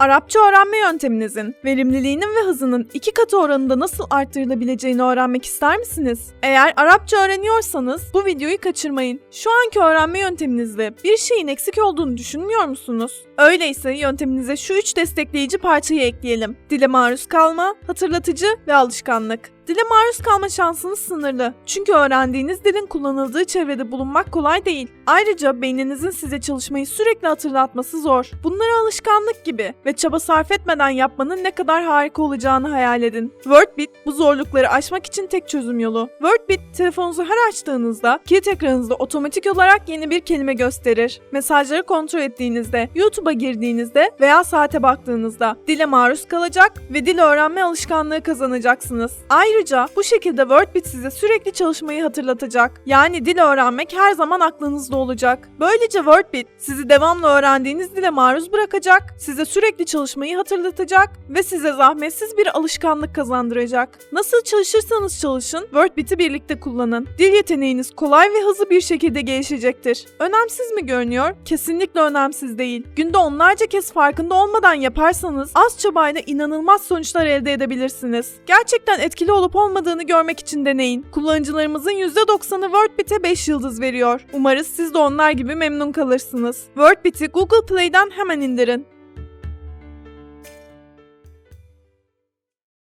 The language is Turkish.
Arapça öğrenme yönteminizin verimliliğinin ve hızının iki katı oranında nasıl arttırılabileceğini öğrenmek ister misiniz? Eğer Arapça öğreniyorsanız bu videoyu kaçırmayın. Şu anki öğrenme yönteminizde bir şeyin eksik olduğunu düşünmüyor musunuz? Öyleyse yönteminize şu üç destekleyici parçayı ekleyelim. Dile maruz kalma, hatırlatıcı ve alışkanlık. Dile maruz kalma şansınız sınırlı. Çünkü öğrendiğiniz dilin kullanıldığı çevrede bulunmak kolay değil. Ayrıca beyninizin size çalışmayı sürekli hatırlatması zor. Bunları alışkanlık gibi ve çaba sarf etmeden yapmanın ne kadar harika olacağını hayal edin. WordBit bu zorlukları aşmak için tek çözüm yolu. WordBit telefonunuzu her açtığınızda kilit ekranınızda otomatik olarak yeni bir kelime gösterir. Mesajları kontrol ettiğinizde, YouTube'a girdiğinizde veya saate baktığınızda dile maruz kalacak ve dil öğrenme alışkanlığı kazanacaksınız. Ayrıca bu şekilde WordBit size sürekli çalışmayı hatırlatacak. Yani dil öğrenmek her zaman aklınızda olacak. Böylece WordBit sizi devamlı öğrendiğiniz dile maruz bırakacak, size sürekli çalışmayı hatırlatacak ve size zahmetsiz bir alışkanlık kazandıracak. Nasıl çalışırsanız çalışın, WordBit'i birlikte kullanın. Dil yeteneğiniz kolay ve hızlı bir şekilde gelişecektir. Önemsiz mi görünüyor? Kesinlikle önemsiz değil. Günde onlarca kez farkında olmadan yaparsanız az çabayla inanılmaz sonuçlar elde edebilirsiniz. Gerçekten etkili olup olmadığını görmek için deneyin. Kullanıcılarımızın %90'ı WordBit'e 5 yıldız veriyor. Umarız siz de onlar gibi memnun kalırsınız. WordBit'i Google Play'den hemen indirin.